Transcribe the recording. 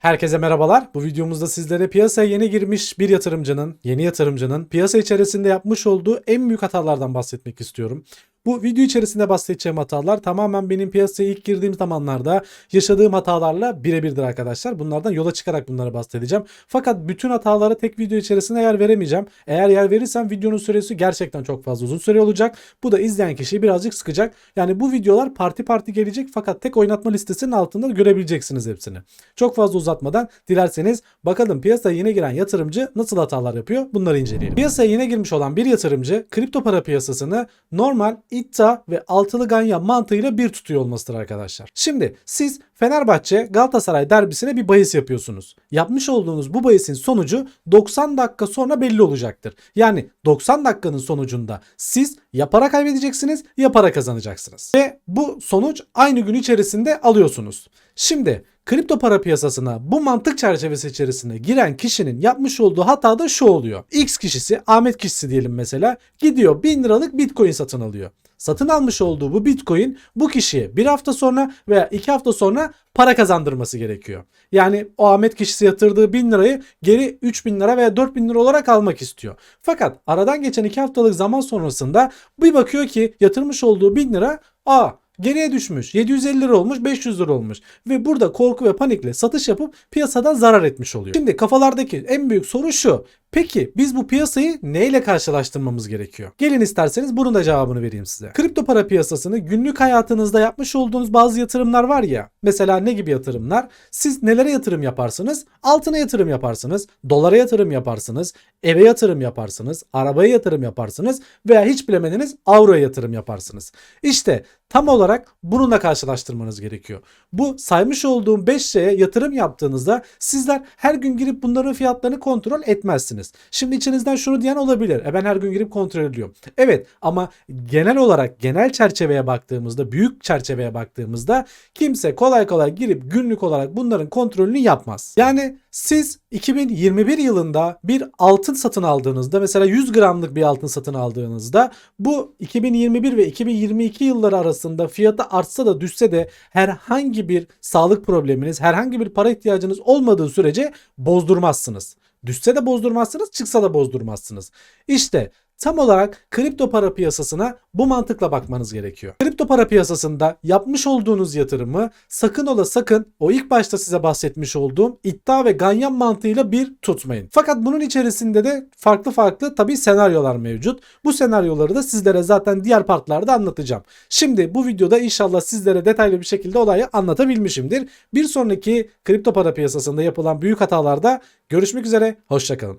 Herkese merhabalar. Bu videomuzda sizlere piyasaya yeni girmiş bir yatırımcının, yeni yatırımcının piyasa içerisinde yapmış olduğu en büyük hatalardan bahsetmek istiyorum. Bu video içerisinde bahsedeceğim hatalar tamamen benim piyasaya ilk girdiğim zamanlarda yaşadığım hatalarla birebirdir arkadaşlar. Bunlardan yola çıkarak bunları bahsedeceğim. Fakat bütün hatalara tek video içerisinde yer veremeyeceğim. Eğer yer verirsem videonun süresi gerçekten çok fazla uzun süre olacak. Bu da izleyen kişiyi birazcık sıkacak. Yani bu videolar parti parti gelecek fakat tek oynatma listesinin altında görebileceksiniz hepsini. Çok fazla uzatmadan dilerseniz bakalım piyasaya yeni giren yatırımcı nasıl hatalar yapıyor bunları inceleyelim. Piyasaya yeni girmiş olan bir yatırımcı kripto para piyasasını normal iddia ve altılı ganyan mantığıyla bir tutuyor olmasıdır arkadaşlar. Şimdi siz Fenerbahçe Galatasaray derbisine bir bahis yapıyorsunuz. Yapmış olduğunuz bu bahisin sonucu 90 dakika sonra belli olacaktır. Yani 90 dakikanın sonucunda siz ya para kaybedeceksiniz ya para kazanacaksınız. Ve bu sonuç aynı gün içerisinde alıyorsunuz. Şimdi kripto para piyasasına bu mantık çerçevesi içerisinde giren kişinin yapmış olduğu hata da şu oluyor. X kişisi Ahmet kişisi diyelim mesela gidiyor 1000 liralık bitcoin satın alıyor. Satın almış olduğu bu bitcoin bu kişiye bir hafta sonra veya iki hafta sonra para kazandırması gerekiyor. Yani o Ahmet kişisi yatırdığı 1000 lirayı geri 3000 lira veya 4000 lira olarak almak istiyor. Fakat aradan geçen 2 haftalık zaman sonrasında bir bakıyor ki yatırmış olduğu 1000 lira aa geriye düşmüş. 750 lira olmuş 500 lira olmuş. Ve burada korku ve panikle satış yapıp piyasadan zarar etmiş oluyor. Şimdi kafalardaki en büyük soru şu. Peki biz bu piyasayı neyle karşılaştırmamız gerekiyor? Gelin isterseniz bunun da cevabını vereyim size. Kripto para piyasasını günlük hayatınızda yapmış olduğunuz bazı yatırımlar var ya. Mesela ne gibi yatırımlar? Siz nelere yatırım yaparsınız? Altına yatırım yaparsınız, dolara yatırım yaparsınız, eve yatırım yaparsınız, arabaya yatırım yaparsınız veya hiç bilemediniz avroya yatırım yaparsınız. İşte tam olarak bununla karşılaştırmanız gerekiyor. Bu saymış olduğum 5 şeye yatırım yaptığınızda sizler her gün girip bunların fiyatlarını kontrol etmezsiniz. Şimdi içinizden şunu diyen olabilir. E ben her gün girip kontrol ediyorum. Evet ama genel olarak genel çerçeveye baktığımızda, büyük çerçeveye baktığımızda kimse kolay kolay girip günlük olarak bunların kontrolünü yapmaz. Yani siz 2021 yılında bir altın satın aldığınızda mesela 100 gramlık bir altın satın aldığınızda bu 2021 ve 2022 yılları arasında fiyatı artsa da düşse de herhangi bir sağlık probleminiz, herhangi bir para ihtiyacınız olmadığı sürece bozdurmazsınız. Düşse de bozdurmazsınız, çıksa da bozdurmazsınız. İşte tam olarak kripto para piyasasına bu mantıkla bakmanız gerekiyor. Kripto para piyasasında yapmış olduğunuz yatırımı sakın ola sakın o ilk başta size bahsetmiş olduğum iddia ve ganyan mantığıyla bir tutmayın. Fakat bunun içerisinde de farklı farklı tabii senaryolar mevcut. Bu senaryoları da sizlere zaten diğer partlarda anlatacağım. Şimdi bu videoda inşallah sizlere detaylı bir şekilde olayı anlatabilmişimdir. Bir sonraki kripto para piyasasında yapılan büyük hatalarda görüşmek üzere. Hoşçakalın.